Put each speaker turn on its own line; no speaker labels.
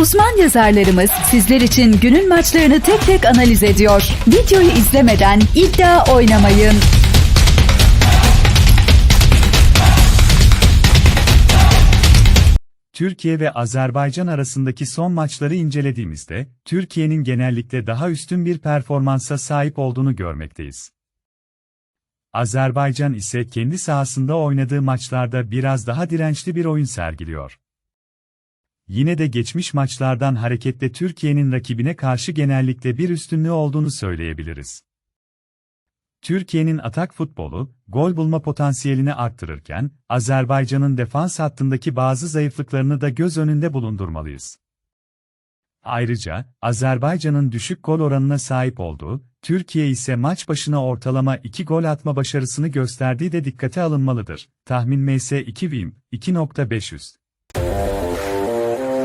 Uzman yazarlarımız sizler için günün maçlarını tek tek analiz ediyor. Videoyu izlemeden iddia oynamayın.
Türkiye ve Azerbaycan arasındaki son maçları incelediğimizde, Türkiye'nin genellikle daha üstün bir performansa sahip olduğunu görmekteyiz. Azerbaycan ise kendi sahasında oynadığı maçlarda biraz daha dirençli bir oyun sergiliyor. Yine de geçmiş maçlardan hareketle Türkiye'nin rakibine karşı genellikle bir üstünlüğü olduğunu söyleyebiliriz. Türkiye'nin atak futbolu, gol bulma potansiyelini arttırırken, Azerbaycan'ın defans hattındaki bazı zayıflıklarını da göz önünde bulundurmalıyız. Ayrıca, Azerbaycan'ın düşük gol oranına sahip olduğu, Türkiye ise maç başına ortalama 2 gol atma başarısını gösterdiği de dikkate alınmalıdır. Tahmin MS 2 Vim, 2.500.